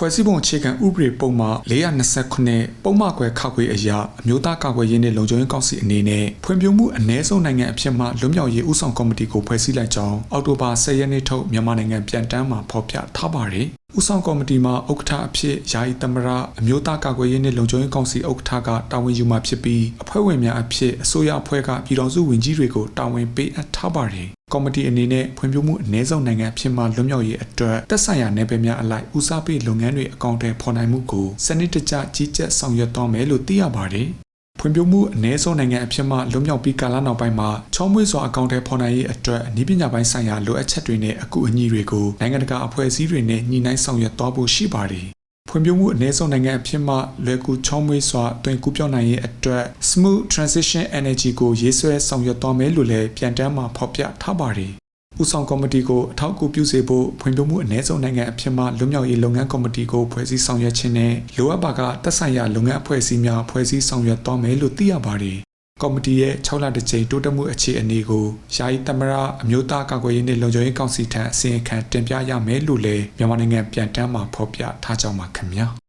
ဖွဲ့စည်းပုံအခြေခံဥပဒေပုံမှ429ပုံမှန်ခွဲခောက်ခွေအရာအမျိုးသားကာကွယ်ရေးနှင့်လုံခြုံရေးကောင်စီအနေနဲ့ဖွံ့ဖြိုးမှုအ ਨੇ ဆုံးနိုင်ငံအဖြစ်မှလွတ်မြောက်ရေးဥဆောင်ကော်မတီကိုဖွဲ့စည်းလိုက်ကြောင်းအောက်တိုဘာ10ရက်နေ့ထုတ်မြန်မာနိုင်ငံပြန်တမ်းမှာဖော်ပြထားပါတယ်။ ဥဆောင်ကော်မတီမှာဥက္ကဋ္ဌအဖြစ်ယာယီသမ္မတအမျိုးသားကာကွယ်ရေးနှင့်လုံခြုံရေးကောင်စီဥက္ကဋ္ဌကတာဝန်ယူမှာဖြစ်ပြီးအဖွဲ့ဝင်များအဖြစ်အစိုးရအဖွဲ့ကပြည်ထောင်စုဝန်ကြီးတွေကိုတာဝန်ပေးအပ်ထားပါတယ်။ကော်မတီအနေနဲ့ဖွံ့ဖြိုးမှုအ ਨੇ ဆုံးနိုင်ငံအဖြစ်မှလွတ်မြောက်ရေးအတွက်တက်ဆိုင်ရာနယ်ပယ်များအလိုက်ဦးစားပေးလုပ်ငန်းတွေအကောင့်ထဲဖော်နိုင်မှုကိုစနစ်တကျကြီးကြပ်ဆောင်ရွက်သွားမယ်လို့သိရပါတယ်။ ဖွံ့ဖြိုးမှုအ ਨੇ ဆုံးနိုင်ငံအဖြစ်မှလွတ်မြောက်ပြီးကာလနောက်ပိုင်းမှာချောမွေးစွာအကောင့်ထဲဖော်နိုင်ရေးအတွက်အနည်းပညာပိုင်းဆိုင်ရာလိုအပ်ချက်တွေနဲ့အကူအညီတွေကိုနိုင်ငံတကာအဖွဲ့အစည်းတွေနဲ့ညှိနှိုင်းဆောင်ရွက်သွားဖို့ရှိပါတယ်။ဖွံ့ဖြိုးမှုအ ਨੇ ဆုံးနိုင်ငံအဖြစ်မှလွယ်ကူချောမွေးစွာတွင်ကူးပြောင်းနိုင်ရေးအတွက် smooth transition energy ကိုရေးဆွဲဆောင်ရွက်သွားမယ်လို့လည်းပြန်တမ်းမှာဖော်ပြထားပါတယ်။ ဦးဆောင်ကော်မတီကိုအထောက်အကူပြုစေဖို့ဖွံ့ဖြိုးမှုအ ਨੇ ဆုံးနိုင်ငံအဖြစ်မှလွတ်မြောက်ရေးလုပ်ငန်းကော်မတီကိုဖွဲ့စည်းဆောင်ရွက်ခြင်းနဲ့လိုအပ်ပါကသက်ဆိုင်ရာလုပ်ငန်းအဖွဲ့အစည်းများဖွဲ့စည်းဆောင်ရွက်သွားမယ်လို့သိရပါတယ်။ကော်မတီရဲ့6လတစ်ကြိမ်တိုးတက်မှုအခြေအနေကိုယာယီသမ္မတအမျိုးသားကာကွယ်ရေးနှင့်လုံခြုံရေးကောင်စီထံအစီရင်ခံတင်ပြရမယ်လို့လည်းမြန်မာနိုင်ငံပြန်တမ်းမှာဖော်ပြထားကြောင်းပါခင်ဗျာ။